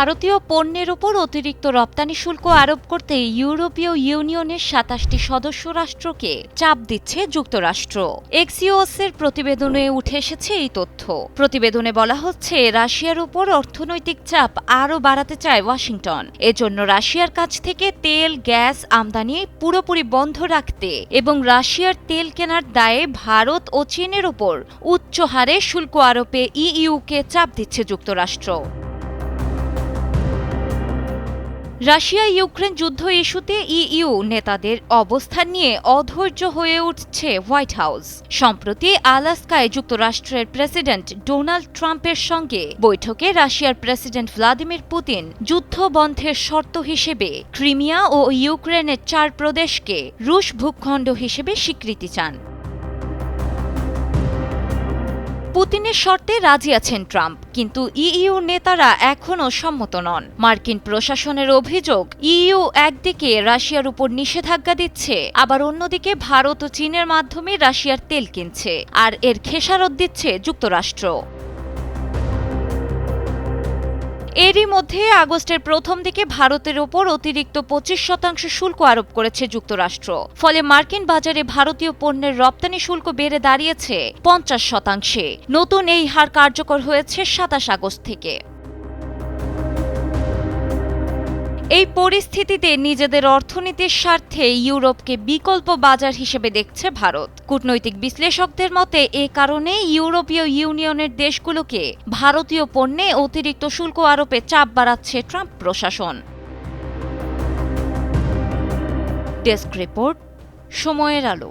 ভারতীয় পণ্যের উপর অতিরিক্ত রপ্তানি শুল্ক আরোপ করতে ইউরোপীয় ইউনিয়নের সাতাশটি সদস্য রাষ্ট্রকে চাপ দিচ্ছে যুক্তরাষ্ট্র। এক্সিওসের প্রতিবেদনে উঠে এসেছে এই তথ্য। প্রতিবেদনে বলা হচ্ছে, রাশিয়ার উপর অর্থনৈতিক চাপ আরও বাড়াতে চায় ওয়াশিংটন। এজন্য রাশিয়ার কাছ থেকে তেল, গ্যাস আমদানি পুরোপুরি বন্ধ রাখতে এবং রাশিয়ার তেল কেনার দায়ে ভারত ও চীনের উপর উচ্চ হারে শুল্ক আরোপে ইইউকে চাপ দিচ্ছে যুক্তরাষ্ট্র। রাশিয়া ইউক্রেন যুদ্ধ ইস্যুতে ইইউ নেতাদের অবস্থান নিয়ে অধৈর্য হয়ে উঠছে হোয়াইট হাউস। সম্প্রতি আলাস্কায় যুক্তরাষ্ট্রের প্রেসিডেন্ট ডোনাল্ড ট্রাম্পের সঙ্গে বৈঠকে রাশিয়ার প্রেসিডেন্ট ভ্লাদিমির পুতিন যুদ্ধ বন্ধের শর্ত হিসেবে ক্রিমিয়া ও ইউক্রেনের চার প্রদেশকে রুশ ভূখণ্ড হিসেবে স্বীকৃতি চান। পুতিনের শর্তে রাজি আছেন ট্রাম্প, কিন্তু ইইউ নেতারা এখনও সম্মত নন। মার্কিন প্রশাসনের অভিযোগ, ইইউ একদিকে রাশিয়ার উপর নিষেধাজ্ঞা দিচ্ছে, আবার অন্যদিকে ভারত ও চীনের মাধ্যমে রাশিয়ার তেল কিনছে, আর এর খেসারত দিচ্ছে যুক্তরাষ্ট্র। এরই মধ্যে আগস্টের প্রথম দিকে ভারতের ওপর অতিরিক্ত পঁচিশ শতাংশ শুল্ক আরোপ করেছে যুক্তরাষ্ট্র। ফলে মার্কিন বাজারে ভারতীয় পণ্যের রপ্তানি শুল্ক বেড়ে দাঁড়িয়েছে পঞ্চাশ শতাংশে। নতুন এই হার কার্যকর হয়েছে সাতাশ আগস্ট থেকে। এই পরিস্থিতিতে নিজেদের অর্থনীতির স্বার্থে ইউরোপকে বিকল্প বাজার হিসেবে দেখছে ভারত। কূটনৈতিক বিশ্লেষকদের মতে, এ কারণে ইউরোপীয় ইউনিয়নের দেশগুলোকে ভারতীয় পণ্যে অতিরিক্ত শুল্ক আরোপে চাপ বাড়াচ্ছে ট্রাম্প প্রশাসন। ডেস্ক রিপোর্ট, সময়ের আলো।